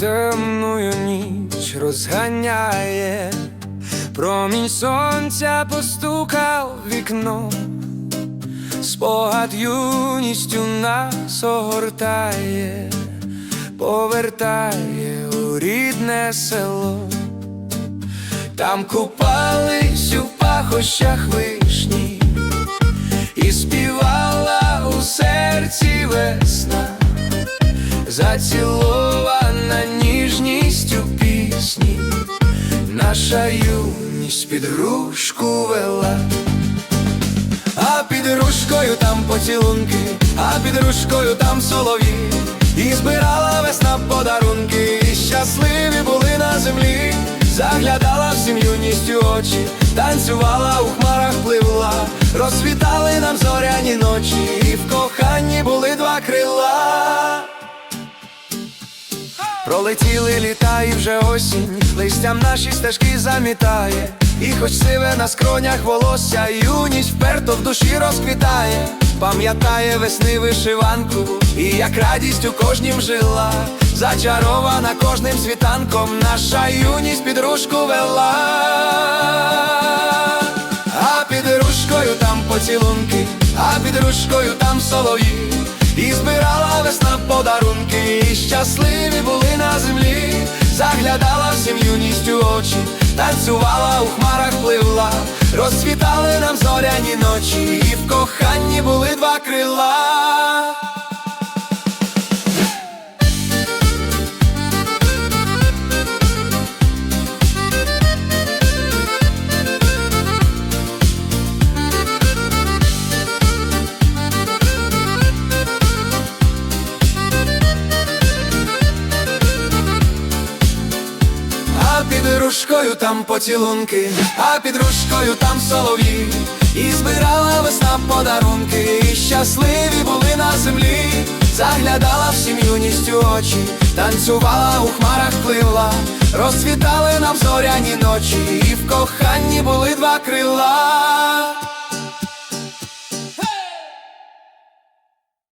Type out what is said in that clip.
темную ніч розганяє, промінь сонця постукав вікно, спогад юністю нас огортає, повертає у рідне село, там купались у пахощах вишні, і співала у серці весна. Заціло наша юність під рушку вела. А під рушкою там поцілунки, а під рушкою там солов'ї, і збирала весна подарунки, і щасливі були на землі, заглядала всім юністю очі, танцювала у хмарах пливла, розсвітали нам зоряні ночі, і в коханні були два крила. Пролетіли літа і вже осінь, листям наші стежки замітає, і хоч сиве на скронях волосся, юність вперто в душі розквітає, пам'ятає весни вишиванку, і як радість у кожнім жила, зачарована кожним світанком, наша юність під рушку вела, а під рушкою там поцілунки, а під рушкою там солов'ї. І збирала весна подарунки, і щасливі були землі, заглядала всім юністю очі, танцювала у хмарах пливла, розцвітали нам зоряні ночі, і в коханні були два крила. Рушкою там поцілунки, а під рушкою там солов'ї, і збирала весна подарунки, і щасливі були на землі, заглядала всім юністю очі, танцювала у хмарах пливла, розцвітали нам зоряні ночі, і в коханні були два крила.